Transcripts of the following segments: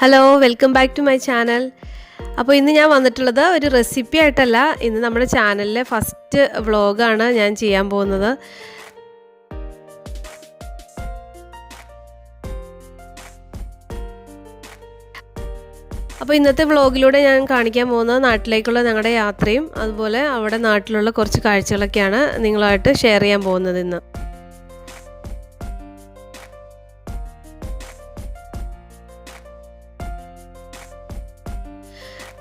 Hello welcome back to my channel അപ്പോൾ ഇന്ന് ഞാൻ വന്നിട്ടുള്ളത് ഒരു റെസിപ്പി ആയിട്ടല്ല. ഇന്ന് നമ്മുടെ ചാനലിലെ ഫസ്റ്റ് വ്ളോഗാണ് ഞാൻ ചെയ്യാൻ പോകുന്നത്. അപ്പോൾ ഇന്നത്തെ വ്ളോഗിലൂടെ ഞാൻ കാണിക്കാൻ പോകുന്നത് നാട്ടിലേക്കുള്ള ഞങ്ങളുടെ യാത്രയും അതുപോലെ അവിടെ നാട്ടിലുള്ള കുറച്ച് കാഴ്ചകളൊക്കെയാണ് നിങ്ങളുമായിട്ട് ഷെയർ ചെയ്യാൻ പോകുന്നത് ഇന്ന്.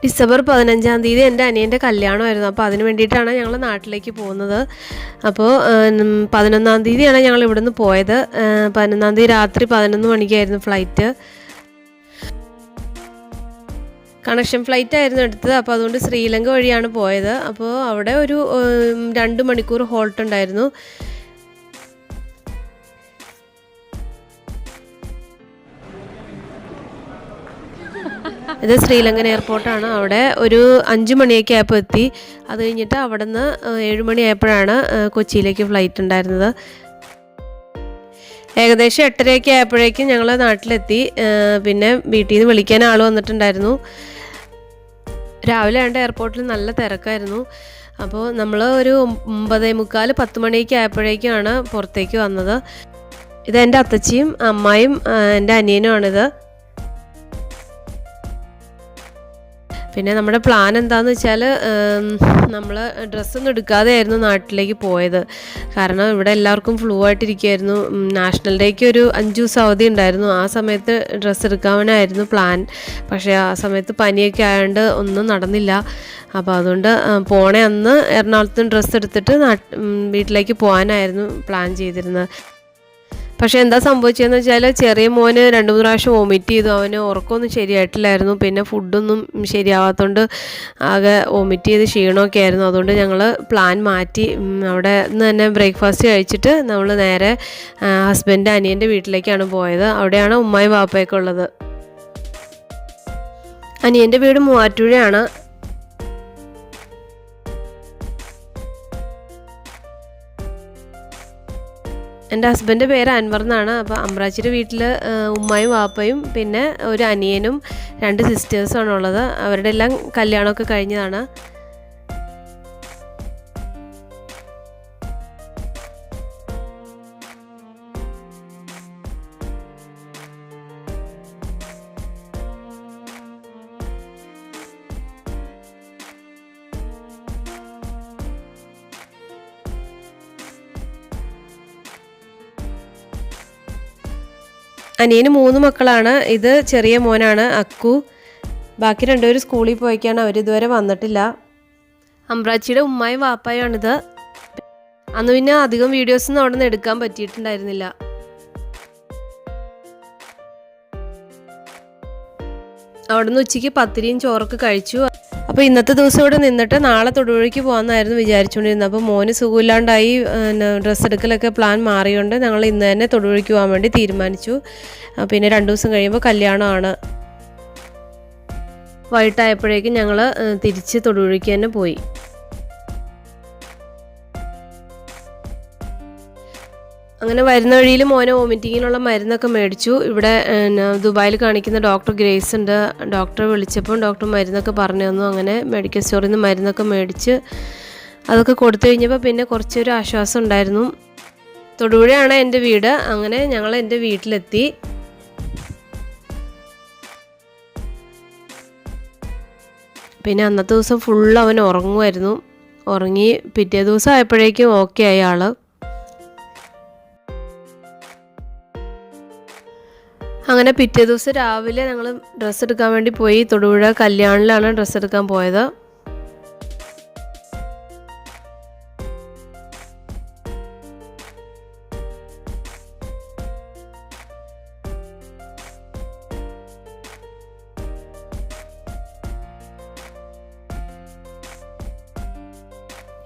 ഡിസംബർ പതിനഞ്ചാം തീയതി എന്റെ അനിയന്റെ കല്യാണമായിരുന്നു. അപ്പോൾ അതിന് വേണ്ടിയിട്ടാണ് ഞങ്ങൾ നാട്ടിലേക്ക് പോകുന്നത്. അപ്പോൾ പതിനൊന്നാം തീയതിയാണ് ഞങ്ങൾ ഇവിടുന്ന് പോയത്. പതിനൊന്നാം തീയതി രാത്രി പതിനൊന്ന് മണിക്കായിരുന്നു ഫ്ലൈറ്റ്. കണക്ഷൻ ഫ്ലൈറ്റ് ആയിരുന്നു എടുത്തത്. അപ്പോൾ അതുകൊണ്ട് ശ്രീലങ്ക വഴിയാണ് പോയത്. അപ്പോൾ അവിടെ ഒരു രണ്ട് മണിക്കൂർ ഹോൾട്ട് ഉണ്ടായിരുന്നു. ഇത് ശ്രീലങ്കൻ എയർപോർട്ടാണ്. അവിടെ ഒരു അഞ്ച് മണിയൊക്കെ ആയപ്പോൾ എത്തി. അത് കഴിഞ്ഞിട്ട് അവിടെ നിന്ന് ഏഴ് മണിയായപ്പോഴാണ് കൊച്ചിയിലേക്ക് ഫ്ലൈറ്റ് ഉണ്ടായിരുന്നത്. ഏകദേശം എട്ടരയൊക്കെ ആയപ്പോഴേക്കും ഞങ്ങൾ നാട്ടിലെത്തി. പിന്നെ വീട്ടിൽ നിന്ന് വിളിക്കാൻ ആൾ വന്നിട്ടുണ്ടായിരുന്നു. രാവിലെ ആണ്ട് എയർപോർട്ടിൽ നല്ല തിരക്കായിരുന്നു. അപ്പോൾ നമ്മൾ ഒരു ഒമ്പതേ മുക്കാൽ പത്ത് മണിയൊക്കെ ആയപ്പോഴേക്കാണ് പുറത്തേക്ക് വന്നത്. ഇത് എന്റെ അത്തച്ചിയും അമ്മായും എന്റെ അനിയനുമാണിത്. പിന്നെ നമ്മുടെ പ്ലാൻ എന്താണെന്ന് വെച്ചാൽ നമ്മൾ ഡ്രസ്സൊന്നും എടുക്കാതെ ആയിരുന്നു നാട്ടിലേക്ക് പോയത്. കാരണം ഇവിടെ എല്ലാവർക്കും ഫ്ലൂ ആയിട്ടിരിക്കുകയായിരുന്നു നാഷണൽ ഡേക്ക് ഒരു അഞ്ചു ദിവസം അവധി ഉണ്ടായിരുന്നു. ആ സമയത്ത് ഡ്രസ്സ് എടുക്കാനായിരുന്നു പ്ലാൻ പക്ഷേ ആ സമയത്ത് പനിയൊക്കെ ആയതുകൊണ്ട് ഒന്നും നടന്നില്ല. അപ്പോൾ അതുകൊണ്ട് പോണേ അന്ന് എറണാകുളത്തും ഡ്രസ്സ് എടുത്തിട്ട് വീട്ടിലേക്ക് പോകാനായിരുന്നു പ്ലാൻ ചെയ്തിരുന്നത്. പക്ഷേ എന്താ സംഭവിച്ചതെന്ന് വെച്ചാൽ ചെറിയ മോന് രണ്ട് മൂന്ന് പ്രാവശ്യം വോമിറ്റ് ചെയ്തു. അവന് ഉറക്കമൊന്നും ശരിയായിട്ടില്ലായിരുന്നു. പിന്നെ ഫുഡൊന്നും ശരിയാവാത്തതുകൊണ്ട് ആകെ വോമിറ്റ് ചെയ്ത് ക്ഷീണമൊക്കെ ആയിരുന്നു. അതുകൊണ്ട് ഞങ്ങൾ പ്ലാൻ മാറ്റി അവിടെ നിന്ന് തന്നെ ബ്രേക്ക്ഫാസ്റ്റ് കഴിച്ചിട്ട് നമ്മൾ നേരെ ഹസ്ബൻഡ് അനിയന്റെ വീട്ടിലേക്കാണ് പോയത്. അവിടെയാണ് ഉമ്മായി വാപ്പയൊക്കെ ഉള്ളത്. അനിയന്റെ വീട് മൂവാറ്റുപുഴയാണ്. എന്റെ ഹസ്ബന്റെ പേര് അൻവർ എന്നാണ്. അപ്പോൾ അമ്രാച്ചിയുടെ വീട്ടിൽ ഉമ്മയും വാപ്പയും പിന്നെ ഒരു അനിയനും രണ്ട് സിസ്റ്റേഴ്സുമാണ് ഉള്ളത്. അവരുടെ എല്ലാം കല്യാണമൊക്കെ കഴിഞ്ഞതാണ്. അനിയന് മൂന്ന് മക്കളാണ്. ഇത് ചെറിയ മോനാണ് അക്കു. ബാക്കി രണ്ടുപേരും സ്കൂളിൽ പോയിക്കാണ്. അവരിതുവരെ വന്നിട്ടില്ല. അമ്രാച്ചിയുടെ ഉമ്മായും വാപ്പായാണിത് അന്ന് പിന്നെ അധികം വീഡിയോസൊന്നും അവിടെ നിന്ന് എടുക്കാൻ പറ്റിയിട്ടുണ്ടായിരുന്നില്ല. അവിടുന്ന് ഉച്ചയ്ക്ക് പത്തിരിയും ചോറൊക്കെ കഴിച്ചു. അപ്പോൾ ഇന്നത്തെ ദിവസം ഇവിടെ നിന്നിട്ട് നാളെ തൊടുപുഴയ്ക്ക് പോകാമെന്നായിരുന്നു വിചാരിച്ചുകൊണ്ടിരുന്നത് അപ്പോൾ മോന് സുഖമില്ലാണ്ടായി ഡ്രസ്സ് എടുക്കലൊക്കെ പ്ലാൻ മാറിയുണ്ട് ഞങ്ങൾ ഇന്ന് തന്നെ തൊടുപുഴയ്ക്ക് പോകാൻ വേണ്ടി തീരുമാനിച്ചു. പിന്നെ രണ്ട് ദിവസം കഴിയുമ്പോൾ കല്യാണമാണ്. വൈകിട്ടായപ്പോഴേക്കും ഞങ്ങൾ തിരിച്ച് തൊടുപുഴയ്ക്ക് തന്നെ പോയി. അങ്ങനെ വരുന്ന വഴിയിൽ മോനെ വോമിറ്റിങ്ങിനുള്ള മരുന്നൊക്കെ മേടിച്ചു. ഇവിടെ ദുബായിൽ കാണിക്കുന്ന ഡോക്ടർ ഗ്രേസ് ഉണ്ട്. ഡോക്ടറെ വിളിച്ചപ്പോൾ ഡോക്ടർ മരുന്നൊക്കെ പറഞ്ഞു തന്നു. അങ്ങനെ മെഡിക്കൽ സ്റ്റോറിൽ നിന്ന് മരുന്നൊക്കെ മേടിച്ച് അതൊക്കെ കൊടുത്തു കഴിഞ്ഞപ്പോൾ പിന്നെ കുറച്ചൊരു ആശ്വാസം ഉണ്ടായിരുന്നു. തൊടുപുഴയാണ് എന്റെ വീട്. അങ്ങനെ ഞങ്ങൾ എന്റെ വീട്ടിലെത്തി. പിന്നെ അന്നത്തെ ദിവസം ഫുള്ള് അവൻ ഉറങ്ങുമായിരുന്നു. ഉറങ്ങി പിറ്റേ ദിവസം ആയപ്പോഴേക്കും ഓക്കെ ആയി ആൾ. അങ്ങനെ പിറ്റേ ദിവസം രാവിലെ ഞങ്ങൾ ഡ്രസ്സ് എടുക്കാൻ വേണ്ടി പോയി. തൊടുപുഴ കല്യാണിലാണ് ഡ്രസ്സ് എടുക്കാൻ പോയത്.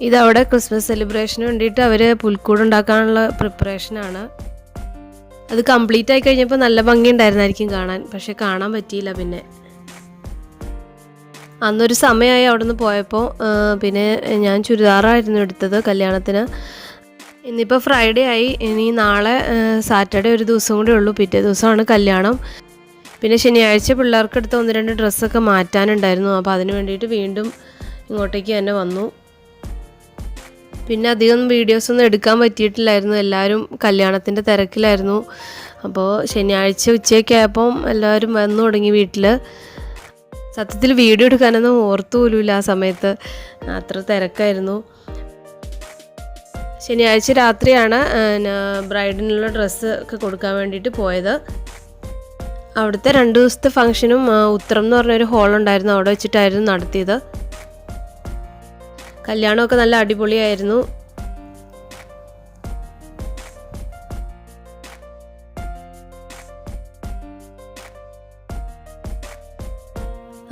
ഇതവിടെ ക്രിസ്മസ് സെലിബ്രേഷന് വേണ്ടിയിട്ട് അവർ പുൽക്കൂടുണ്ടാക്കാനുള്ള പ്രിപ്പറേഷനാണ് അത് കംപ്ലീറ്റ് ആയി കഴിഞ്ഞപ്പോൾ നല്ല ഭംഗി ഉണ്ടായിരുന്നായിരിക്കും കാണാൻ. പക്ഷെ കാണാൻ പറ്റിയില്ല പിന്നെ. അന്നൊരു സമയമായി അവിടെ നിന്ന് പോയപ്പോൾ പിന്നെ ഞാൻ ചുരിദാറായിരുന്നു എടുത്തത് കല്യാണത്തിന്. ഇന്നിപ്പോൾ ഫ്രൈഡേ ആയി. ഇനി നാളെ സാറ്റർഡേ ഒരു ദിവസം കൂടെ ഉള്ളൂ. പിറ്റേ ദിവസമാണ് കല്യാണം. പിന്നെ ശനിയാഴ്ച പിള്ളേർക്കെടുത്ത് ഒന്ന് രണ്ട് ഡ്രസ്സൊക്കെ മാറ്റാനുണ്ടായിരുന്നു. അപ്പോൾ അതിന് വേണ്ടിയിട്ട് വീണ്ടും ഇങ്ങോട്ടേക്ക് തന്നെ വന്നു. പിന്നെ അധികം വീഡിയോസ് ഒന്നും എടുക്കാൻ പറ്റിയിട്ടില്ലായിരുന്നു. എല്ലാവരും കല്യാണത്തിന്റെ തിരക്കിലായിരുന്നു. അപ്പോൾ ശനിയാഴ്ച ഉച്ചയൊക്കെ ആയപ്പം എല്ലാവരും വന്നു തുടങ്ങി വീട്ടിൽ സത്യത്തിൽ വീഡിയോ എടുക്കാനൊന്നും ഓർത്തു പോലുമില്ല ആ സമയത്ത്. അത്ര തിരക്കായിരുന്നു. ശനിയാഴ്ച രാത്രിയാണ് ബ്രൈഡിനുള്ള ഡ്രസ്സ് ഒക്കെ കൊടുക്കാൻ വേണ്ടിയിട്ട് പോയത്. അവിടുത്തെ രണ്ട് ദിവസത്തെ ഫംഗ്ഷനും ഉത്തരം എന്ന് പറഞ്ഞൊരു ഹോളുണ്ടായിരുന്നു അവിടെ വെച്ചിട്ടായിരുന്നു നടത്തിയത്. കല്യാണമൊക്കെ നല്ല അടിപൊളിയായിരുന്നു.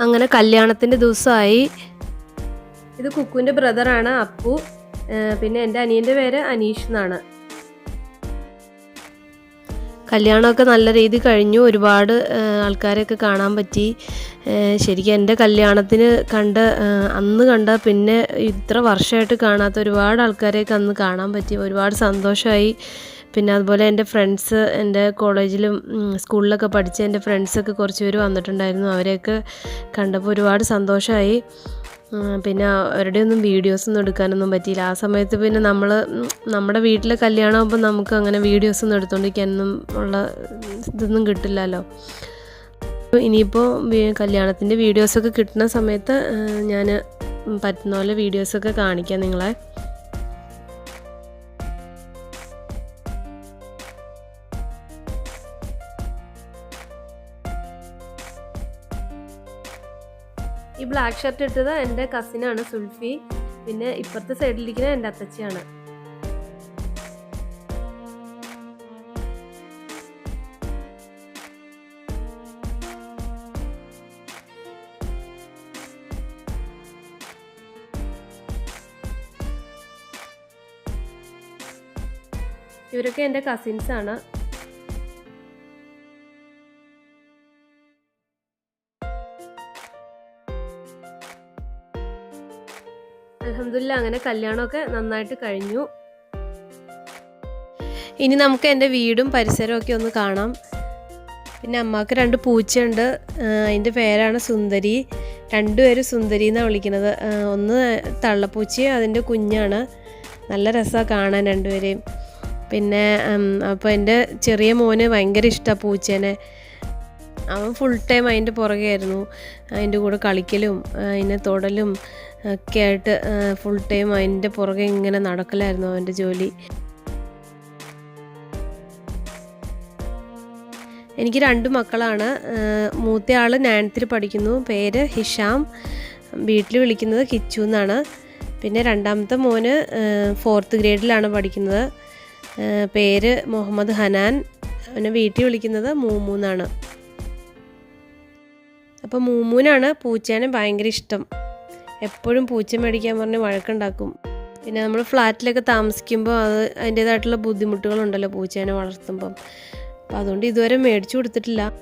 അങ്ങനെ കല്യാണത്തിന്റെ ദിവസമായി. ഇത് കുക്കുവിന്റെ ബ്രദറാണ് അപ്പു. പിന്നെ എന്റെ അനിയന്റെ പേര് അനീഷ് എന്നാണ്. കല്യാണമൊക്കെ നല്ല രീതി കഴിഞ്ഞു. ഒരുപാട് ആൾക്കാരെയൊക്കെ കാണാൻ പറ്റി. ശരിക്കും എന്റെ കല്യാണത്തിന് കണ്ട അന്ന് കണ്ട പിന്നെ ഇത്ര വർഷമായിട്ട് കാണാത്ത ഒരുപാട് ആൾക്കാരെയൊക്കെ അന്ന് കാണാൻ പറ്റി. ഒരുപാട് സന്തോഷമായി. പിന്നെ അതുപോലെ എന്റെ ഫ്രണ്ട്സ് എന്റെ കോളേജിലും സ്കൂളിലൊക്കെ പഠിച്ച എന്റെ ഫ്രണ്ട്സൊക്കെ കുറച്ച് പേര് വന്നിട്ടുണ്ടായിരുന്നു. അവരെയൊക്കെ കണ്ടപ്പോൾ ഒരുപാട് സന്തോഷമായി. പിന്നെ അവരുടെ ഒന്നും വീഡിയോസ് ഒന്നും എടുക്കാനൊന്നും പറ്റിയില്ല. ആ സമയത്ത് പിന്നെ നമ്മൾ നമ്മുടെ വീട്ടിലെ കല്യാണമാകുമ്പോൾ നമുക്ക് അങ്ങനെ വീഡിയോസൊന്നും എടുത്തുകൊണ്ടിരിക്കാനൊന്നും ഉള്ള ഇതൊന്നും കിട്ടില്ലല്ലോ. ഇനിയിപ്പോൾ കല്യാണത്തിന്റെ വീഡിയോസൊക്കെ കിട്ടുന്ന സമയത്ത് ഞാൻ പറ്റുന്ന പോലെ വീഡിയോസൊക്കെ കാണിക്കാം നിങ്ങളെ. ഈ ബ്ലാക്ക് ഷർട്ട് ഇട്ടത് എന്റെ കസിനാണ് സുൽഫി. പിന്നെ ഇപ്പുറത്തെ സൈഡിലിരിക്കുന്ന എന്റെ അത്തച്ചിയാണ്. ഇവരൊക്കെ എന്റെ കസിൻസ് അലഹമില്ല അങ്ങനെ കല്യാണമൊക്കെ നന്നായിട്ട് കഴിഞ്ഞു. ഇനി നമുക്ക് എന്റെ വീടും പരിസരമൊക്കെ ഒന്ന് കാണാം. പിന്നെ അമ്മയ്ക്ക് രണ്ട് പൂച്ചയുണ്ട്. അതിന്റെ പേരാണ് സുന്ദരി. രണ്ടുപേരും സുന്ദരി എന്നാണ് വിളിക്കുന്നത്. ഒന്ന് തള്ളപ്പൂച്ചയും അതിന്റെ കുഞ്ഞാണ്. നല്ല രസമാണ് കാണാൻ രണ്ടുപേരെയും. പിന്നെ അപ്പോൾ എന്റെ ചെറിയ മോന് ഭയങ്കര ഇഷ്ടമാണ് പൂച്ചേനെ. അവൻ ഫുൾ ടൈം അതിന്റെ പുറകെയായിരുന്നു. അതിന്റെ കൂടെ കളിക്കലും അതിനെ തൊടലും ഒക്കെ ആയിട്ട് ഫുൾ ടൈം അതിന്റെ പുറകെ ഇങ്ങനെ നടക്കലായിരുന്നു അവന്റെ ജോലി. എനിക്ക് രണ്ട് മക്കളാണ്. മൂത്തയാൾ നയൻത്തിൽ പഠിക്കുന്നു. പേര് ഹിഷാം. വീട്ടിൽ വിളിക്കുന്നത് കിച്ചു എന്നാണ്. പിന്നെ രണ്ടാമത്തെ മോന് ഫോർത്ത് ഗ്രേഡിലാണ് പഠിക്കുന്നത്. പേര് മുഹമ്മദ് ഹനാൻ. അവനെ വീട്ടിൽ വിളിക്കുന്നത് മൂമു എന്നാണ്. അപ്പോൾ മൂമൂനാണ് പൂച്ചേനെ ഭയങ്കര ഇഷ്ടം. എപ്പോഴും പൂച്ച മേടിക്കാൻ പറഞ്ഞ് വഴക്കുണ്ടാക്കും. പിന്നെ നമ്മൾ ഫ്ലാറ്റിലൊക്കെ താമസിക്കുമ്പോൾ അത് അതിന്റേതായിട്ടുള്ള ബുദ്ധിമുട്ടുകളുണ്ടല്ലോ പൂച്ചേനെ വളർത്തുമ്പം. അപ്പം അതുകൊണ്ട് ഇതുവരെ മേടിച്ചു കൊടുത്തിട്ടില്ല.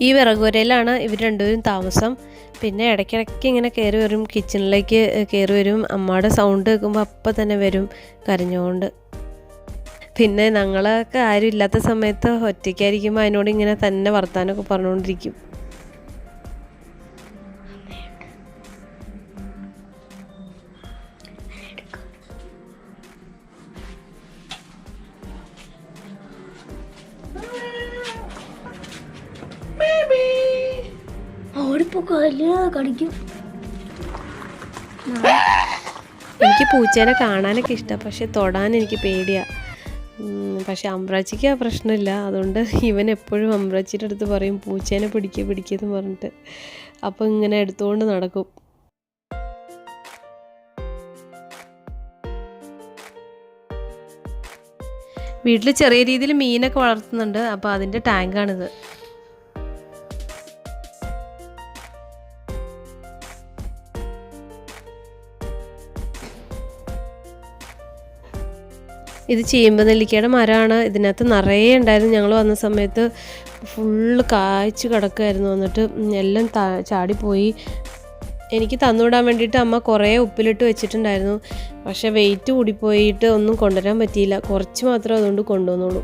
ഈ വിറകുവരയിലാണ് ഇവർ രണ്ടുപേരും താമസം. പിന്നെ ഇടയ്ക്കിടയ്ക്ക് ഇങ്ങനെ കയറി വരും കിച്ചണിലേക്ക് കയറി വരും അമ്മയുടെ സൗണ്ട് കേൾക്കുമ്പോൾ അപ്പം തന്നെ വരും കരഞ്ഞുകൊണ്ട്. പിന്നെ ഞങ്ങളൊക്കെ ആരും ഇല്ലാത്ത സമയത്ത് ഒറ്റയ്ക്കായിരിക്കുമ്പോൾ അതിനോട് ഇങ്ങനെ തന്നെ വർത്താനമൊക്കെ പറഞ്ഞുകൊണ്ടിരിക്കും കടിക്കും. എനിക്ക് പൂച്ചേനെ കാണാനൊക്കെ ഇഷ്ടം പക്ഷെ തൊടാൻ എനിക്ക് പേടിയാ. പക്ഷെ അമ്പ്രാച്ചിക്ക് ആ പ്രശ്നമില്ല. അതുകൊണ്ട് ഇവൻ എപ്പോഴും അമ്പ്രാച്ചിയുടെ അടുത്ത് പറയും പൂച്ചേനെ പിടിക്കുക പിടിക്കുക പറഞ്ഞിട്ട്. അപ്പോൾ ഇങ്ങനെ എടുത്തുകൊണ്ട് നടക്കും. വീട്ടിൽ ചെറിയ രീതിയിൽ മീനൊക്കെ വളർത്തുന്നുണ്ട്. അപ്പോൾ അതിന്റെ ടാങ്കാണിത്. ഇത് ചീമ്പ് നെല്ലിക്കയുടെ മരമാണ്. ഇതിനകത്ത് നിറയെ ഉണ്ടായിരുന്നു. ഞങ്ങൾ വന്ന സമയത്ത് ഫുള്ള് കായ്ച്ച് കിടക്കുമായിരുന്നു എന്നിട്ട് എല്ലാം ചാടിപ്പോയി. എനിക്ക് തന്നുവിടാൻ വേണ്ടിയിട്ട് അമ്മ കുറേ ഉപ്പിലിട്ട് വെച്ചിട്ടുണ്ടായിരുന്നു. പക്ഷേ വെയിറ്റ് കൂടിപ്പോയിട്ട് ഒന്നും കൊണ്ടുവരാൻ പറ്റിയില്ല. കുറച്ച് മാത്രം അതുകൊണ്ട് കൊണ്ടുവന്നോളൂ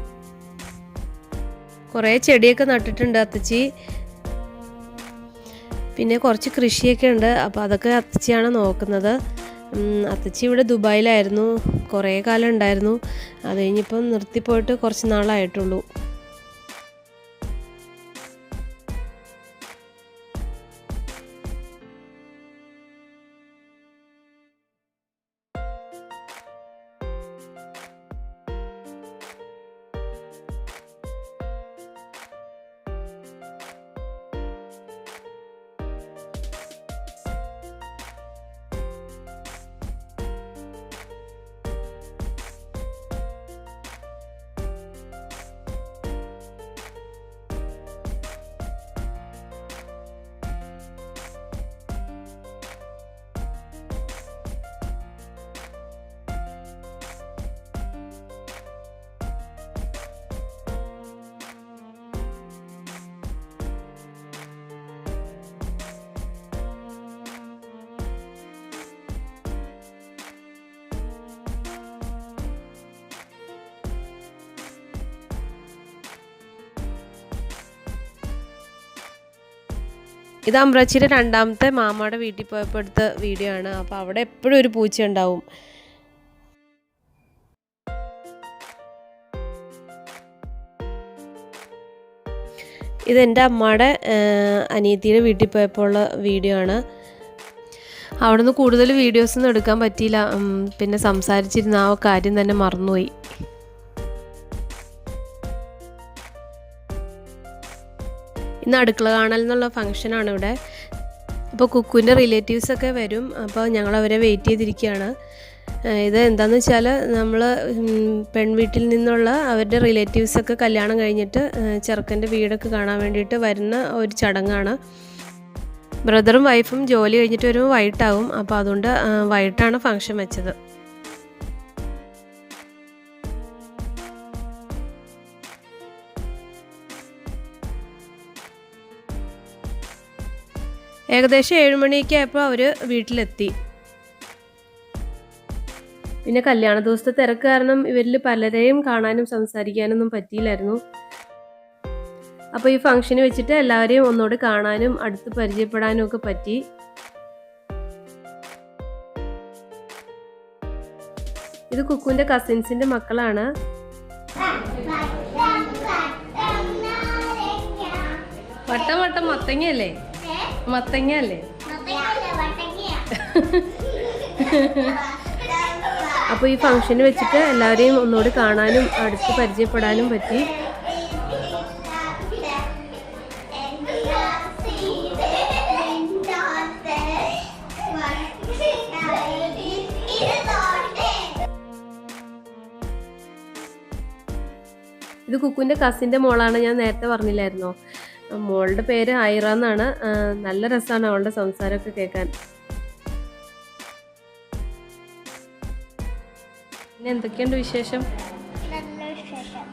കുറേ ചെടിയൊക്കെ നട്ടിട്ടുണ്ട് അത്തച്ചി. പിന്നെ കുറച്ച് കൃഷിയൊക്കെ ഉണ്ട്. അപ്പോൾ അതൊക്കെ അത്തച്ചിയാണ് നോക്കുന്നത്. അത്തച്ചി ഇവിടെ ദുബായിലായിരുന്നു. കുറേ കാലം ഉണ്ടായിരുന്നു. അത് കഴിഞ്ഞിപ്പം നിർത്തിപ്പോയിട്ട് കുറച്ച് നാളായിട്ടുള്ളൂ. ഇത് അമ്പ്രാച്ചിയുടെ രണ്ടാമത്തെ മാമയുടെ വീട്ടിൽ പോയപ്പോൾ എടുത്ത വീഡിയോ ആണ്. അപ്പോൾ അവിടെ എപ്പോഴും ഒരു പൂച്ച ഉണ്ടാവും. ഇതെന്റെ അമ്മയുടെ അനിയത്തിയുടെ വീട്ടിൽ പോയപ്പോൾ ഉള്ള വീഡിയോ ആണ്. അവിടുന്ന് കൂടുതൽ വീഡിയോസൊന്നും എടുക്കാൻ പറ്റിയില്ല. പിന്നെ സംസാരിച്ചിരുന്ന ആ കാര്യം തന്നെ മറന്നുപോയി. ഇന്ന് അടുക്കള കാണൽ എന്നുള്ള ഫംഗ്ഷനാണ് ഇവിടെ. അപ്പോൾ കുക്കുവിന്റെ റിലേറ്റീവ്സൊക്കെ വരും. അപ്പോൾ ഞങ്ങൾ അവരെ വെയിറ്റ് ചെയ്തിരിക്കുകയാണ്. ഇത് എന്താണെന്ന് വെച്ചാൽ നമ്മൾ പെൺവീട്ടിൽ നിന്നുള്ള അവരുടെ റിലേറ്റീവ്സൊക്കെ കല്യാണം കഴിഞ്ഞിട്ട് ചെറുക്കന്റെ വീടൊക്കെ കാണാൻ വേണ്ടിയിട്ട് വരുന്ന ഒരു ചടങ്ങാണ്. ബ്രദറും വൈഫും ജോലി കഴിഞ്ഞിട്ട് വരുമ്പോൾ വൈകിട്ടാവും. അപ്പോൾ അതുകൊണ്ട് വൈകിട്ടാണ് ഫംഗ്ഷൻ വെച്ചത്. ഏകദേശം ഏഴുമണിയൊക്കെ ആയപ്പോൾ അവർ വീട്ടിലെത്തി. പിന്നെ കല്യാണ ദിവസത്തെ തിരക്ക് കാരണം ഇവരിൽ പലരെയും കാണാനും സംസാരിക്കാനൊന്നും പറ്റിയില്ലായിരുന്നു. അപ്പോൾ ഈ ഫംഗ്ഷന് വെച്ചിട്ട് എല്ലാവരെയും ഒന്നോട് കാണാനും അടുത്ത് പരിചയപ്പെടാനും ഒക്കെ പറ്റി. ഇത് കുക്കുവിന്റെ കസിൻസിന്റെ മക്കളാണ്. വട്ടം വട്ടം മത്തങ്ങയല്ലേ? മത്തങ്ങയല്ലേ? അപ്പോൾ ഈ ഫംഗ്ഷന് വെച്ചിട്ട് എല്ലാവരെയും ഒന്നുകൂടി കാണാനും അടുത്ത് പരിചയപ്പെടാനും പറ്റി. ഇത് കുക്കുവിന്റെ കസിന്റെ മോളാണ് ഞാൻ നേരത്തെ പറഞ്ഞില്ലായിരുന്നോ? മോളുടെ പേര് ഐറ എന്നാണ്. നല്ല രസമാണ് അവളുടെ സംസാരമൊക്കെ കേൾക്കാൻ. പിന്നെ എന്തൊക്കെയുണ്ട് വിശേഷം?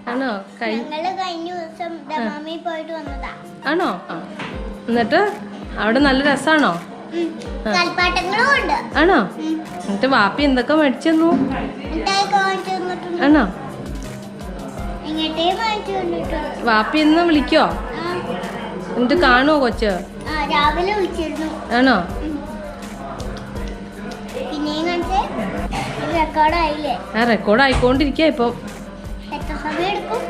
ആണോ? ആണോ? എന്നിട്ട് അവിടെ നല്ല ഉണ്ട്. ആണോ? എന്നിട്ട് വാപ്പി എന്തൊക്കെ മേടിച്ചു ആണോ? വാപ്പി എന്ന് വിളിക്കോ? എന്നിട്ട് കാണുമോ കൊച്ച്? രാവിലെ വിളിച്ചിരുന്നു. ആണോ? ആ റെക്കോർഡ് ആയിക്കൊണ്ടിരിക്കുക ഇപ്പൊ. എത്ര സമയം എടുക്കും?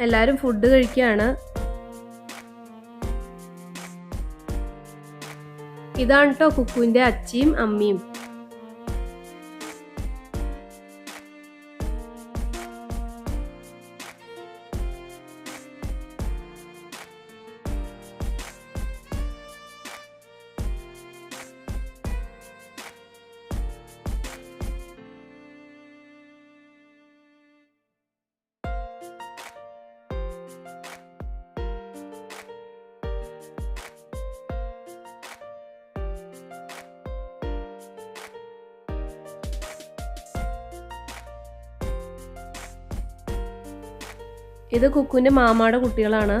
എല്ലാവരും ഫുഡ് കഴിക്കുകയാണ് ഇതാണ് കേട്ടോ കുക്കുവിന്റെ അച്ചിയും അമ്മയും. ഇത് കുക്കുവിന്റെ മാമാടെ കുട്ടികളാണ്.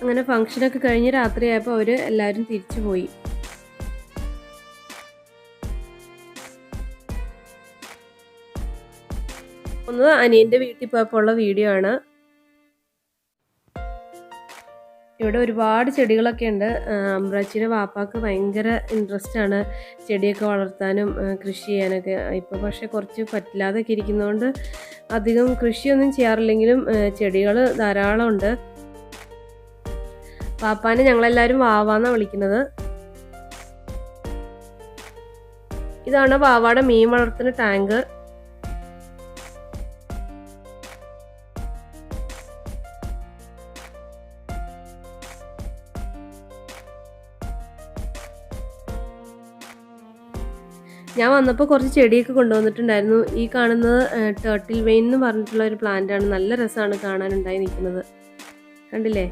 അങ്ങനെ ഫംഗ്ഷനൊക്കെ കഴിഞ്ഞ് രാത്രിയായപ്പോൾ അവർ എല്ലാവരും തിരിച്ചു പോയി. ഒന്ന് അനിയന്റെ വീട്ടിൽ പോയപ്പോൾ ഉള്ള വീഡിയോ ആണ്. ഇവിടെ ഒരുപാട് ചെടികളൊക്കെ ഉണ്ട്. അമ്പ്രാച്ചിയുടെ വാപ്പാക്ക് ഭയങ്കര ഇൻട്രസ്റ്റ് ആണ് ചെടിയൊക്കെ വളർത്താനും കൃഷി ചെയ്യാനൊക്കെ. ഇപ്പോൾ പക്ഷേ കുറച്ച് പറ്റില്ലാതൊക്കെ ഇരിക്കുന്നതുകൊണ്ട് അധികം കൃഷിയൊന്നും ചെയ്യാറില്ലെങ്കിലും ചെടികൾ ധാരാളം ഉണ്ട്. പാപ്പാനെ ഞങ്ങളെല്ലാവരും വാവാന്നാണ് വിളിക്കുന്നത്. ഇതാണ് വാവാടെ മീൻ വളർത്തുന്ന ടാങ്ക്. ഞാൻ വന്നപ്പോൾ കുറച്ച് ചെടിയൊക്കെ കൊണ്ടുവന്നിട്ടുണ്ടായിരുന്നു. ഈ കാണുന്നത് ടേർട്ടിൽ വെയിൻ എന്ന് പറഞ്ഞിട്ടുള്ള ഒരു പ്ലാന്റ് ആണ്. നല്ല രസമാണ് കാണാനുണ്ടായി നിൽക്കുന്നത്. കണ്ടില്ലേ?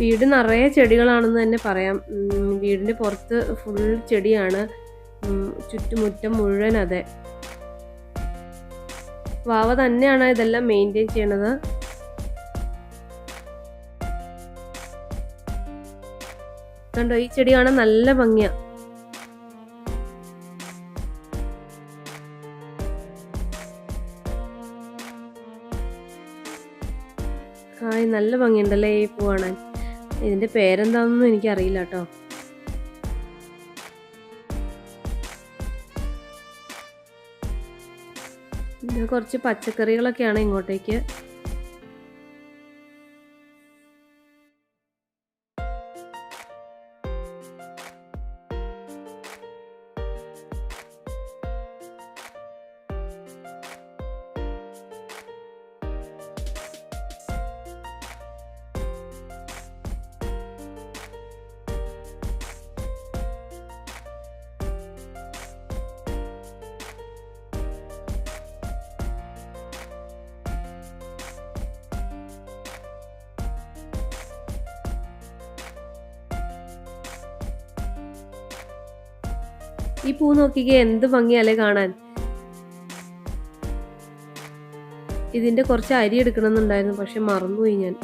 വീട് നിറയെ ചെടികളാണെന്ന് തന്നെ പറയാം. വീടിന്റെ പുറത്ത് ഫുൾ ചെടിയാണ്. ചുറ്റുമുറ്റം മുഴുവൻ അതെ. വാവ തന്നെയാണ് ഇതെല്ലാം മെയിന്റെയിൻ ചെയ്യണത്. കണ്ടോ ഈ ചെടി കാണാൻ നല്ല ഭംഗിയാ. ഹായ് നല്ല ഭംഗിയുണ്ടല്ലേ ഈ പൂ ഇതിന്റെ പേരെന്താണെന്നൊന്നും എനിക്കറിയില്ല കേട്ടോ. കുറച്ച് പച്ചക്കറികളൊക്കെയാണ് ഇങ്ങോട്ടേക്ക്. ഈ പൂ നോക്കിക്കേ എന്ത് ഭംഗിയല്ലേ കാണാൻ. ഇതിന്റെ കുറച്ച് അരി എടുക്കണമെന്നുണ്ടായിരുന്നു പക്ഷെ മറന്നുപോയി ഞാൻ.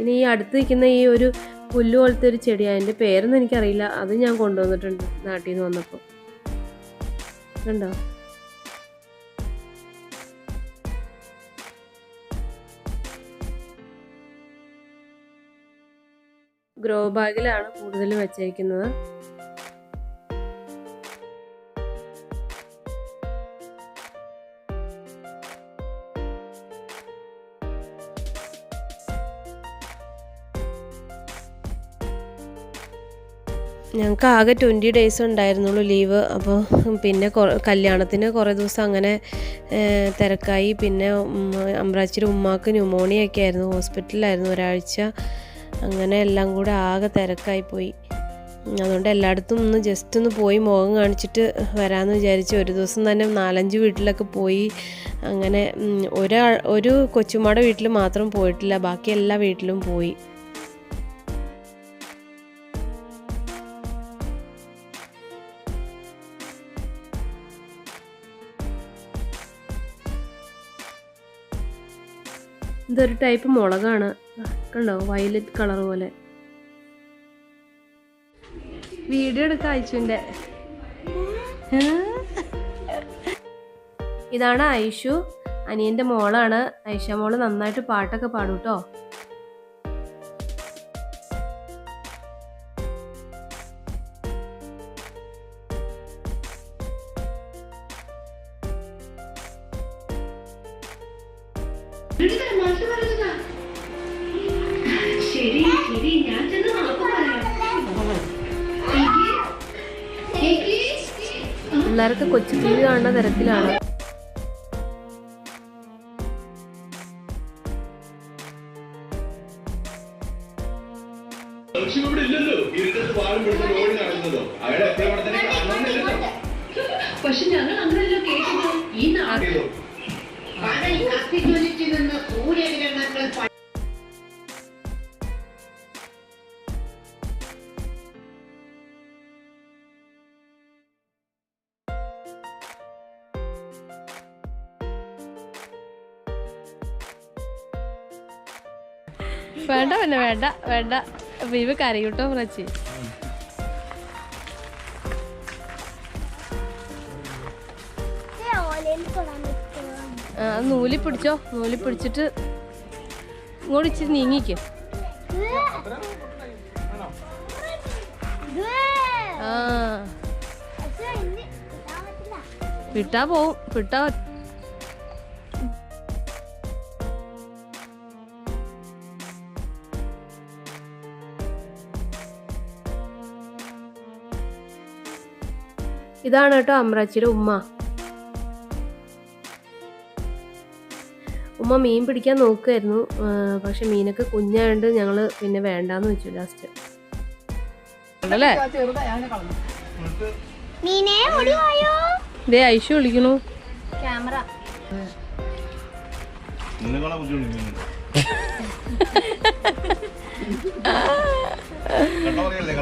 ഇനി ഈ അടുത്ത് നിൽക്കുന്ന ഈ ഒരു പുല്ല് പോലത്തെ ഒരു ചെടിയാണ് അതിന്റെ പേരൊന്നും എനിക്കറിയില്ല. അത് ഞാൻ കൊണ്ടുവന്നിട്ടുണ്ട് നാട്ടിൽ നിന്ന് വന്നപ്പോൾ. കണ്ടോ? ഗ്രോ ബാഗിലാണ് കൂടുതലും വെച്ചേക്കുന്നത്. ഞങ്ങൾക്ക് ആകെ ട്വന്റി ഡേയ്സ് ഉണ്ടായിരുന്നുള്ളൂ ലീവ് അപ്പോൾ പിന്നെ കല്യാണത്തിന് കുറേ ദിവസം അങ്ങനെ തിരക്കായി. പിന്നെ ഉം, അമ്രാച്ചിയുടെ ഉമ്മാക്ക് ന്യൂമോണിയ ഒക്കെ ആയിരുന്നു. ഹോസ്പിറ്റലിലായിരുന്നു ഒരാഴ്ച. അങ്ങനെ എല്ലാം കൂടെ ആകെ തിരക്കായി പോയി. അതുകൊണ്ട് എല്ലായിടത്തും ഒന്ന് ജസ്റ്റ് ഒന്ന് പോയി മുഖം കാണിച്ചിട്ട് വരാമെന്ന് വിചാരിച്ച് ഒരു ദിവസം തന്നെ നാലഞ്ച് വീട്ടിലൊക്കെ പോയി. അങ്ങനെ ഒരാൾ ഒരു കൊച്ചുമ്മയുടെ വീട്ടിൽ മാത്രം പോയിട്ടില്ല. ബാക്കി എല്ലാ വീട്ടിലും പോയി. ഇതൊരു ടൈപ്പ് മുളകാണ്. കണ്ടോ? വയലറ്റ് കളർ പോലെ. വീഡിയോ എടുക്കാം ഐശുവിന്റെ ഇതാണ് ഐഷു. അനിയന്റെ മോളാണ്. ഐഷ മോൾ നന്നായിട്ട് പാട്ടൊക്കെ പാടും കേട്ടോ നിന്ന് സൂര്യകിരണങ്ങൾ വേണ്ട പിന്നെ വേണ്ട വേണ്ട. ഇവ കരയൂട്ടോ പ്രച്ചി? നൂലി പിടിച്ചോ? നൂലി പിടിച്ചിട്ട് ഇങ്ങോട്ട് ഇച്ചിരി നീങ്ങിക്കും. ആ. വിട്ടാ പോവും. വിട്ടാ ഇതാണ് കേട്ടോ അമ്രാച്ചിയുടെ ഉമ്മ. ഉമ്മ മീൻ പിടിക്കാൻ നോക്കുമായിരുന്നു പക്ഷെ മീനൊക്കെ കുഞ്ഞായോണ്ട് ഞങ്ങൾ പിന്നെ വേണ്ടാന്ന് വെച്ചു ലാസ്റ്റ് അല്ലേ മീനെ ഓടി വായോ? ദേ ഐഷു വിളിക്കണു ക്യാമറ.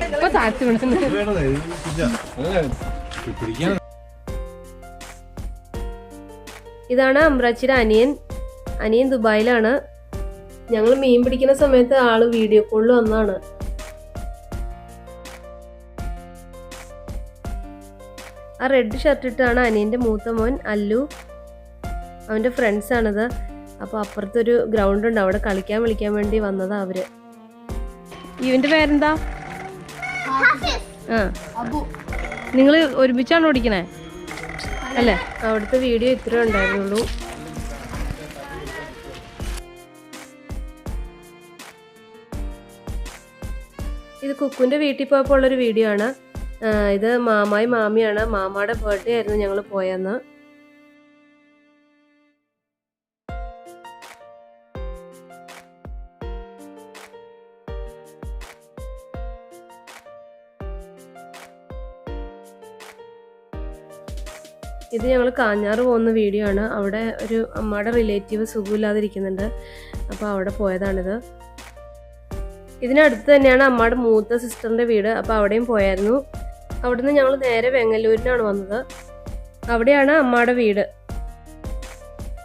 ഇപ്പൊ താഴ്ത്തി ഇതാണ് അമ്രാച്ചിയുടെ അനിയൻ. അനിയൻ ദുബായിലാണ്. ഞങ്ങൾ മീൻ പിടിക്കുന്ന സമയത്ത് ആൾ വീഡിയോ കോളിൽ വന്നാണ് ആ റെഡ് ഷർട്ട് ഇട്ടാണ് അനിയന്റെ മൂത്ത മോൻ അല്ലു. അവന്റെ ഫ്രണ്ട്സ് ആണിത്. അപ്പോൾ അപ്പുറത്തൊരു ഗ്രൗണ്ട് ഉണ്ട്. അവിടെ കളിക്കാൻ വിളിക്കാൻ വേണ്ടി വന്നതാ അവർ. ഇവന്റെ പേരെന്താ? ആ. നിങ്ങൾ ഒരുമിച്ചാണ് ഓടിക്കണേ? അല്ലേ? അവിടുത്തെ വീഡിയോ ഇത്രേ ഉണ്ടായിരുന്നുള്ളൂ. ഇത് കുക്കുന്റെ വീട്ടിൽ പോയപ്പോൾ ഉള്ളൊരു വീഡിയോ ആണ്. ഇത് മാമായി മാമിയാണ്. മാമാടെ ബർത്ത്ഡേ ആയിരുന്നു ഞങ്ങൾ പോയെന്ന്. ഇത് ഞങ്ങൾ കാഞ്ഞാറ് പോകുന്ന വീഡിയോ ആണ്. അവിടെ ഒരു അമ്മയുടെ റിലേറ്റീവ് സുഖമില്ലാതിരിക്കുന്നുണ്ട്. അപ്പോൾ അവിടെ പോയതാണിത്. ഇതിനടുത്ത് തന്നെയാണ് അമ്മയുടെ മൂത്ത സിസ്റ്ററിന്റെ വീട്. അപ്പോൾ അവിടെയും പോയായിരുന്നു. അവിടുന്ന് ഞങ്ങൾ നേരെ വെങ്ങല്ലൂരിനാണ് വന്നത്. അവിടെയാണ് അമ്മയുടെ വീട്.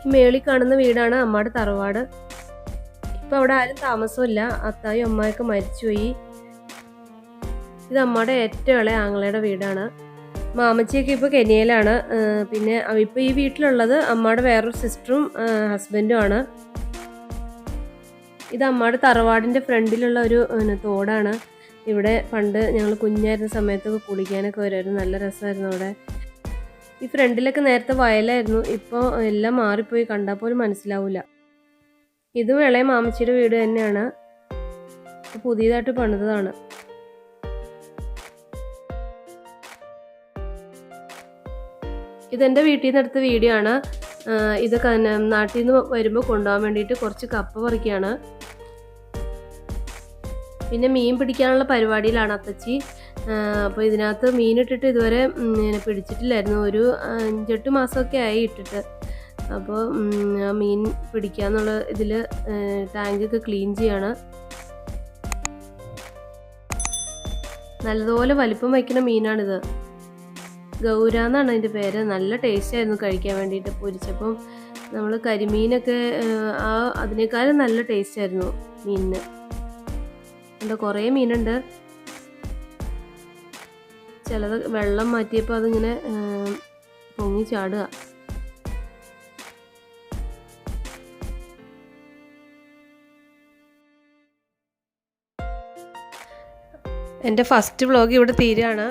ഈ മേളിൽ കാണുന്ന വീടാണ് അമ്മയുടെ തറവാട്. ഇപ്പം അവിടെ ആരും താമസമില്ല അത്തായും അമ്മായൊക്കെ മരിച്ചുപോയി. ഇത് അമ്മയുടെ ഏറ്റവും ഇളയ ആങ്ങളയുടെ വീടാണ്. മാമച്ചിയൊക്കെ ഇപ്പോൾ കെനിയയിലാണ്. പിന്നെ ഇപ്പോൾ ഈ വീട്ടിലുള്ളത് അമ്മയുടെ വേറൊരു സിസ്റ്ററും ഹസ്ബൻഡും ആണ്. ഇത് അമ്മയുടെ തറവാടിന്റെ ഫ്രണ്ടിലുള്ള ഒരു തോടാണ്. ഇവിടെ പണ്ട് ഞങ്ങൾ കുഞ്ഞായിരുന്ന സമയത്തൊക്കെ കുളിക്കാനൊക്കെ വരുമായിരുന്നു നല്ല രസമായിരുന്നു അവിടെ. ഈ ഫ്രണ്ടിലൊക്കെ നേരത്തെ വയലായിരുന്നു. ഇപ്പോൾ എല്ലാം മാറിപ്പോയി. കണ്ടാൽ പോലും മനസ്സിലാവില്ല ഇതും ഇളയ മാമച്ചിയുടെ വീട് തന്നെയാണ്. പുതിയതായിട്ട് പണിതതാണ്. ഇതെന്റെ വീട്ടിൽ നിന്ന് എടുത്ത വീഡിയോ ആണ്. ഇതൊക്കെ നാട്ടിൽ നിന്ന് വരുമ്പോൾ കൊണ്ടുപോകാൻ വേണ്ടിയിട്ട് കുറച്ച് കപ്പ പറിക്കുകയാണ് പിന്നെ മീൻ പിടിക്കാനുള്ള പരിപാടിയിലാണ് അത്തച്ചി അപ്പോൾ ഇതിനകത്ത് മീനിട്ടിട്ട് ഇതുവരെ പിടിച്ചിട്ടില്ലായിരുന്നു. ഒരു അഞ്ചെട്ട് മാസമൊക്കെ ആയി ഇട്ടിട്ട്. അപ്പോൾ മീൻ പിടിക്കാന്നുള്ള ഇതിൽ ടാങ്കൊക്കെ ക്ലീൻ ചെയ്യാണ്. നല്ലതുപോലെ വലിപ്പം വയ്ക്കുന്ന മീനാണിത്. ഗൗര എന്നാണ് അതിന്റെ പേര്. നല്ല ടേസ്റ്റ് ആയിരുന്നു കഴിക്കാൻ വേണ്ടിയിട്ട് പൊരിച്ചപ്പം. നമ്മൾ കരിമീനൊക്കെ ആ അതിനേക്കാളും നല്ല ടേസ്റ്റ് ആയിരുന്നു മീനിന്. എന്താ കുറേ മീനുണ്ട്. ചിലത് വെള്ളം മാറ്റിയപ്പോൾ അതിങ്ങനെ പൊങ്ങി ചാടുക. എന്റെ ഫസ്റ്റ് വ്ളോഗ് ഇവിടെ തീരുകയാണ്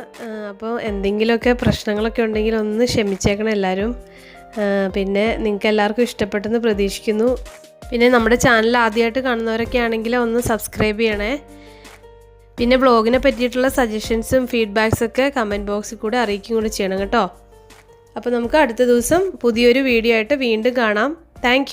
അപ്പോൾ എന്തെങ്കിലുമൊക്കെ പ്രശ്നങ്ങളൊക്കെ ഉണ്ടെങ്കിൽ ഒന്ന് ക്ഷമിച്ചേക്കണം എല്ലാവരും പിന്നെ നിങ്ങൾക്ക് എല്ലാവർക്കും ഇഷ്ടപ്പെട്ടെന്ന് പ്രതീക്ഷിക്കുന്നു. പിന്നെ നമ്മുടെ ചാനൽ ആദ്യമായിട്ട് കാണുന്നവരൊക്കെ ആണെങ്കിൽ ഒന്ന് സബ്സ്ക്രൈബ് ചെയ്യണേ. പിന്നെ ബ്ലോഗിനെ പറ്റിയിട്ടുള്ള സജഷൻസും ഫീഡ്ബാക്സ് ഒക്കെ കമന്റ് ബോക്സിൽ കൂടെ അറിയിക്കും കൂടെ ചെയ്യണം കേട്ടോ. അപ്പോൾ നമുക്ക് അടുത്ത ദിവസം പുതിയൊരു വീഡിയോ ആയിട്ട് വീണ്ടും കാണാം. താങ്ക്